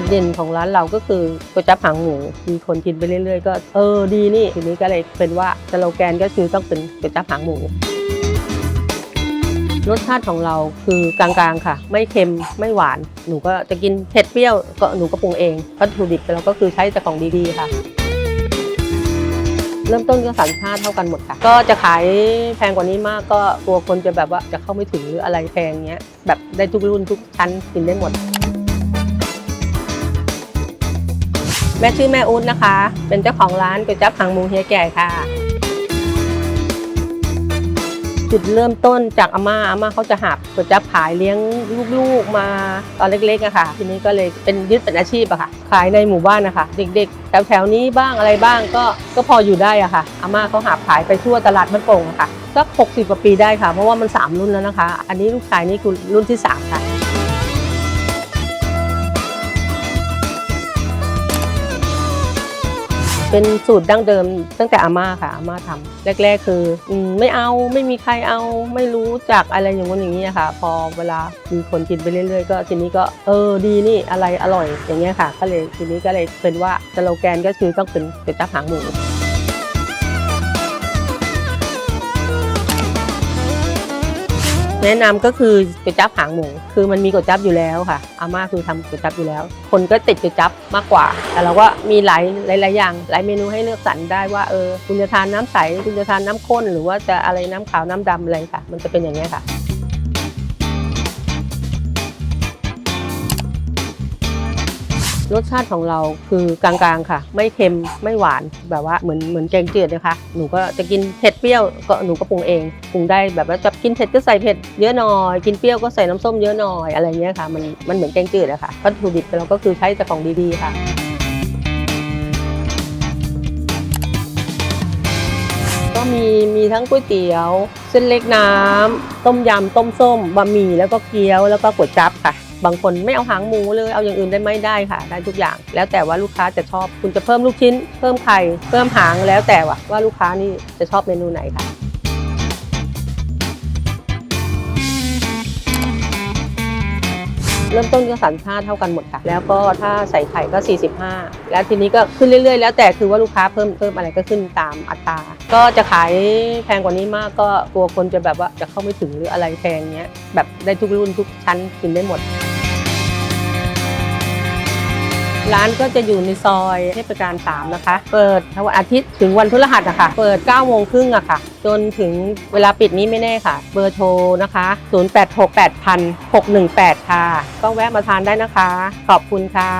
จุดเด่นของร้านเราก็คือก๋วยจั๊บหางหมู มีคนกินไปเรื่อยๆ ก็เออดีนี่ ทีนี้ก็เลยเป็นว่าสโลแกนก็คือต้องเป็นก๋วยจั๊บหางหมู รสชาติของเราคือกลางๆค่ะ ไม่เค็มไม่หวาน หนูก็จะกินเผ็ดเปรี้ยวก็หนูก็ปรุงเองวัตถุดิบเราก็คือใช้แต่ของดีๆค่ะเริ่มต้นก็สัญชาติเท่ากันหมดค่ะ ก็จะขายแพงกว่านี้มากก็กลัวคนจะแบบว่าจะเข้าไม่ถึงหรืออะไรแพงเงี้ย แบบได้ทุกรุ่นทุกชั้นกินได้หมด แม่ชื่อแม่อู๊ดนะคะ เป็นเจ้าของร้านก๋วยจั๊บหางหมูเฮียแก่ค่ะ จุดเริ่มต้นจากอาม่าอาม่าเขาจะหับก๋วยจั๊บขายเลี้ยงลูกๆมาตอนเล็กๆอะค่ะ ทีนี้ก็เลยเป็นยึดเป็นอาชีพอะค่ะ ขายในหมู่บ้านนะคะเด็กๆแถวๆนี้บ้างอะไรบ้างก็ก็พออยู่ได้อะค่ะอาม่าเขาหับขายไปทั่วตลาดบ้านโป่งอะค่ะสัก 60 กว่าปีได้ค่ะ เพราะว่ามัน 3 รุ่นแล้วนะคะ อันนี้ลูกชายนี่คือรุ่นที่ 3 ค่ะ เป็นสูตรดั้งเดิมตั้งแต่อาม่าค่ะอาม่าทำแรก ๆ คืออมไม่เอาไม่มีใครเอาไม่รู้จักอะไรอย่างนี้อย่างนี้ค่ะ พอเวลามีคนกินไปเรื่อยๆ ก็ทีนี้ก็เออดีนี่อะไรอร่อยอย่างเงี้ยค่ะ ก็เลยทีนี้ก็เลยเป็นว่าสโลแกนก็คือต้องเป็นก๋วยจั๊บหางหมู แนะนำก็คือก๋วยจั๊บหางหมู คือมันมีก๋วยจั๊บอยู่แล้วค่ะ อาม่าคือทำก๋วยจั๊บอยู่แล้ว คนก็ติดก๋วยจั๊บมากกว่า แต่เราก็มีหลายหลายๆอย่าง หลายเมนูให้เลือกสรรได้ว่าเออคุณจะทานน้ำใสคุณจะทานน้ำข้น หรือว่าจะอะไรน้ำขาวน้ำดำอะไรค่ะ มันจะเป็นอย่างนี้ค่ะ รสชาติของเราคือกลางๆค่ะ ไม่เค็มไม่หวานแบบว่าเหมือนเหมือนแกงจืดนะคะหนูก็จะกินเผ็ดเปรี้ยวก็หนูก็ปรุงเองปรุงได้แบบว่าจะกินเผ็ดก็ใส่เผ็ดเยอะหน่อย กินเปรี้ยวก็ใส่น้ำส้มเยอะหน่อยอะไรเงี้ยค่ะมันมันเหมือนแกงจืดอะค่ะวัตถุดิบเราก็คือใช้แต่ของดีๆค่ะก็มีมีทั้งก๋วยเตี๋ยว เส้นเล็กน้ำ ต้มยำ ต้มส้ม บะหมี่ แล้วก็เกี๊ยว แล้วก็ก๋วยจั๊บค่ะ บางคนไม่เอาหางหมูเลยเอาอย่างอื่นได้ไหมได้ค่ะ ได้ทุกอย่าง แล้วแต่ว่าลูกค้าจะชอบคุณจะเพิ่มลูกชิ้น เพิ่มไข่เพิ่มหางแล้วแต่ว่าว่าลูกค้านี่จะชอบเมนูไหนค่ะเริ่มต้นก็สัญชาติเท่ากันหมดค่ะ แล้วก็ถ้าใส่ไข่ก็ 45 แล้วทีนี้ก็ขึ้นเรื่อยๆ แล้วแต่คือว่าลูกค้าเพิ่มเพิ่มอะไรก็ขึ้นตามอัตรา ก็จะขายแพงกว่านี้มากก็กลัวคนจะแบบว่าจะเข้าไม่ถึงหรืออะไรแพงเงี้ยแบบได้ทุกรุ่นทุกชั้นกินได้หมด ร้านก็จะอยู่ในซอยเทพการ 3 นะคะ เปิดทวันอาทิตย์ถึงวันพฤหัสอะค่ะเปิด9โมงครึ่งอะค่ะ จนถึงเวลาปิดนี้ไม่แน่ค่ะ เบอร์โทรนะคะ 0868,618 ค่ะ ก็แวะมาทานได้นะคะ ขอบคุณค่ะ